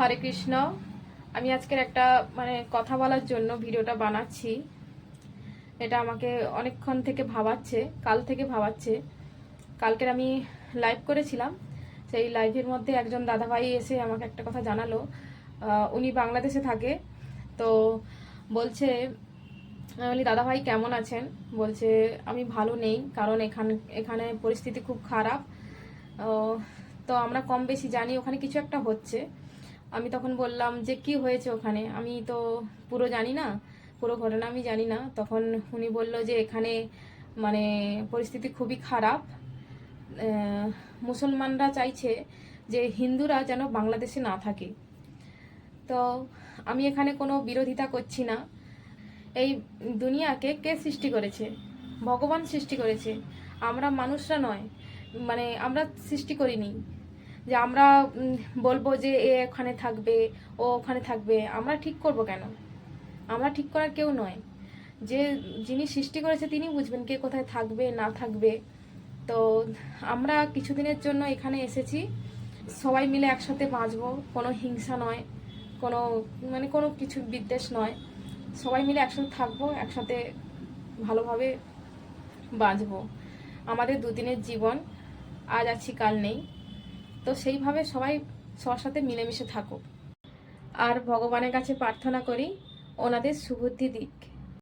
হরে কৃষ্ণ। আমি আজকের একটা মানে কথা বলার জন্য ভিডিওটা বানাচ্ছি। এটা আমাকে অনেকক্ষণ থেকে ভাবাচ্ছে, কাল থেকে ভাবাচ্ছে। কালকের আমি লাইভ করেছিলাম, সেই লাইভের মধ্যে একজন দাদাভাই এসে আমাকে একটা কথা জানালো। উনি বাংলাদেশে থাকে, তো বলছে, আমি দাদাভাই, কেমন আছেন? বলছে, আমি ভালো নেই, কারণ এখান, এখানে পরিস্থিতি খুব খারাপ। তো আমরা কম বেশি জানি, ওখানে কিছু একটা হচ্ছে। আমি তখন বললাম যে, কি হয়েছে ওখানে? আমি তো পুরো জানি না, পুরো ঘটনা আমি জানি না। তখন উনি বলল যে, এখানে মানে পরিস্থিতি খুবই খারাপ। মুসলমানরা চাইছে যে, হিন্দুরা যেন বাংলাদেশে না থাকে। তো আমি এখানে কোনো বিরোধিতা করছি না। এই দুনিয়াকে কে সৃষ্টি করেছে? ভগবান সৃষ্টি করেছে। আমরা মানুষরা নয়। মানে আমরা সৃষ্টি করিনি। যে আমরা বলব যে এ ওখানে থাকবে, ও ওখানে থাকবে, আমরা ঠিক করব কেন? আমরা ঠিক করার কেউ নয়। যে যিনি সৃষ্টি করেছে তিনি বুঝবেন কে কোথায় থাকবে, না থাকবে। তো আমরা কিছুদিনের জন্য এখানে এসেছি। সবাই মিলে একসাথে বাঁচবো, কোনো হিংসা নয়, কোনো মানে কোনো কিছু বিদ্বেষ নয়। সবাই মিলে একসাথে থাকব, একসাথে ভালোভাবে বাঁচবো। আমাদের দুদিনের জীবন আজ আছি, কাল নেই। তো সেইভাবে সবাই সবার সাথে মিলেমিশে থাকুক। আর ভগবানের কাছে প্রার্থনা করি, ওনাদের সুবুদ্ধি দিক।